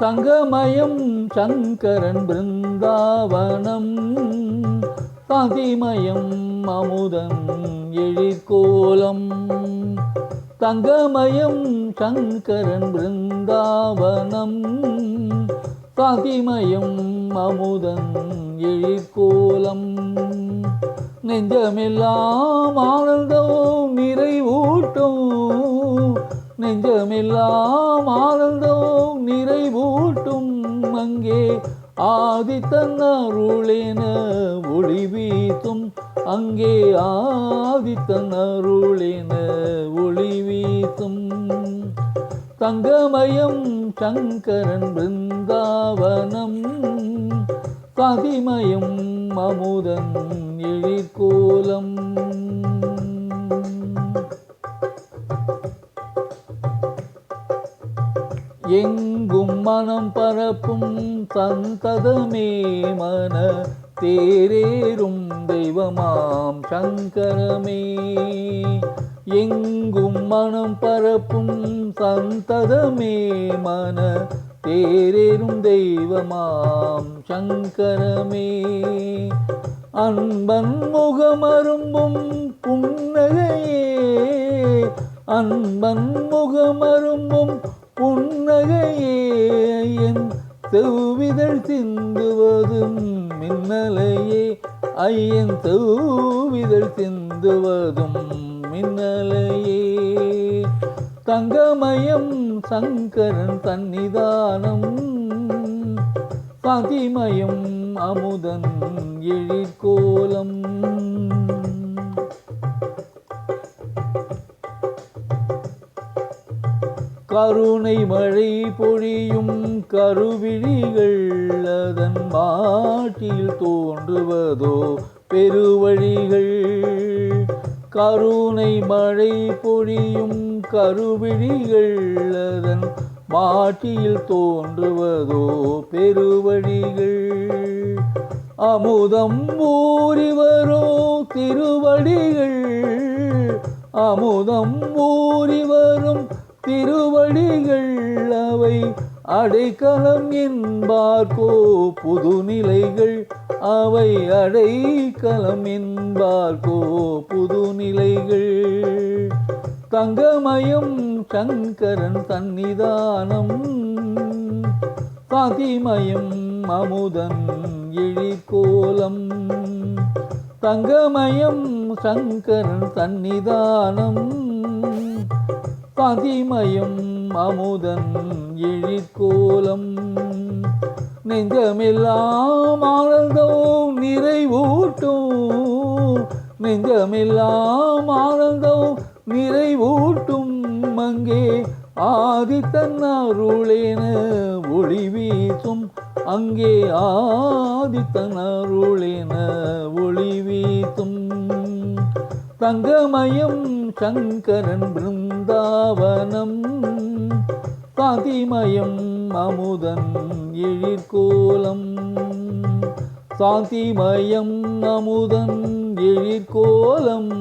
தங்கமயம் சங்கரன் பிருந்தாவனம் சாந்திமயம் அமுதம் எழிற்கோலம். தங்கமயம் சங்கரன் பிருந்தாவனம் சாந்திமயம் அமுதம் எழிற்கோலம். நெஞ்சமெல்லாம் ஆனந்தம் நிறைவூட்டும். நெஞ்சமெல்லாம் ஆனந்தம் நிறைவூட்டும் அங்கே. ஆதித்தன்னருளென ஒளி வீசும் அங்கே. ஆதித்தன்னருளென ஒளி வீசும் தங்கமயம் சங்கரன் பிருந்தாவனம். பதிமயம் அமுதன் எழிற்கோலம். எங்கும் மனம் பரப்பும் சந்ததமே மன தேரேறும் தெய்வமாம் சங்கரமே. எங்கும் மனம் பரப்பும் சந்ததமே மன தேரேறும் தெய்வமாம் சங்கரமே. அன்பன் முகமரும்பும் புன்னகையே அன்பன் முகமரும்பும் புன்னகையே என் செவ்விதழ் சிந்துவதும் மின்னலையே. ஐயன் செவ்விதழ் சிந்துவதும் மின்னலையே. தங்கமயம் சங்கரன் சந்நிதானம். சாந்திமயம் அமுதன் எழிற்கோலம். கருணை மழை பொழியும் கருவிழிகள் அதன் மாட்டில் தோன்றுவதோ பெருவழிகள். கருணை மழை பொழியும் கருவிழிகள் அதன் மாட்டியில் தோன்றுவதோ பெருவழிகள். அமுதம் ஊறிவரோ திருவடிகள். அமுதம் ஊறிவரும் வரும் திருவடிகள் அவை அடைக்கலம் என்பார்கோ புதுநிலைகள் அவை அடைக்கலம் என்பார்கோ புதுநிலைகள். தங்கமயம் சங்கரன் தன்னிதானம் பதிமயம் அமுதன் எழிற்கோலம். தங்கமயம் சங்கரன் தன்னிதானம் பதிமயம் அமுதன் இழிக்கோலம் நெஞ்சமெல்லாம் ஆனந்தம் நிறைவூட்டும். நெஞ்சமெல்லாம் ஆனந்தம் நிறைவூட்டும். அங்கே ஆதித்தன் அருளென ஒளி வீசும். அங்கே ஆதித்தன் அருளென ஒளி வீசும். தங்கமயம் சங்கரன் பிருந்தாவனம் சாந்திமயம் அமுதன் எழிற்கோலம். சாந்திமயம் அமுதன் எழிற்கோலம்